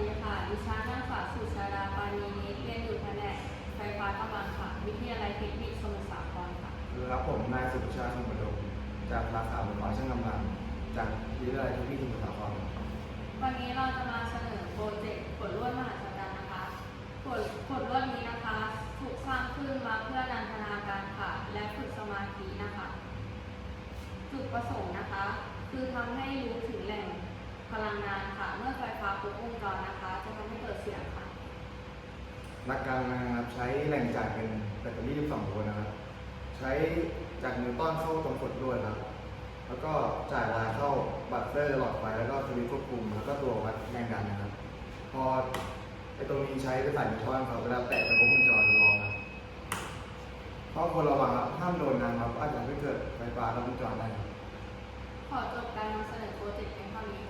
ดีค่ะ ดิฉันนางสาวสุชาดาปานีนิดเรียนอยู่แผนกไฟฟ้ากำลังค่ะ วิทยาลัยเทคนิคสมุทรสาครค่ะคือครับผมนายสุชาติสมุทรดมจากสาขาบุคคลช่างกำลัง จากวิทยาลัยเทคนิคสมุทรสาครวันนี้เราจะมาเสนอโปรเจกต์ผลลวดมหาศาลนะคะผลผลลวดนี้นะคะถูกสร้างขึ้นมาเพื่อนันทนาการค่ะ และฝึกสมาธินะคะ จุดประสงค์นะคะ คือทำให้รู้ พลังงานค่ะ เมื่อไฟฟ้าครบวงจรนะคะ จะทำให้เกิดเสียงค่ะ หลักการนะครับใช้แหล่งจ่ายเป็นแบตเตอรี่ 12 โวลต์นะครับ ใช้จากนิวตันเข้าตรงกดด้วยครับ แล้วก็จ่ายลายเข้าบัตเตอร์หลอดไฟแล้วก็สวิตช์ควบคุม แล้วก็ตัววัดแรงดันนะครับ พอไอตรงนี้ใช้ไปใส่นิวตันครับเวลาแตะจะครบวงจรจะร้องครับต้องคนระวังครับห้ามโดนน้ำครับอาจจะทำให้เกิดไฟฟ้าลัดวงจรได้ครับ ขอจบการนำเสนอโปรเจกต์เพียงเท่านี้ค่ะ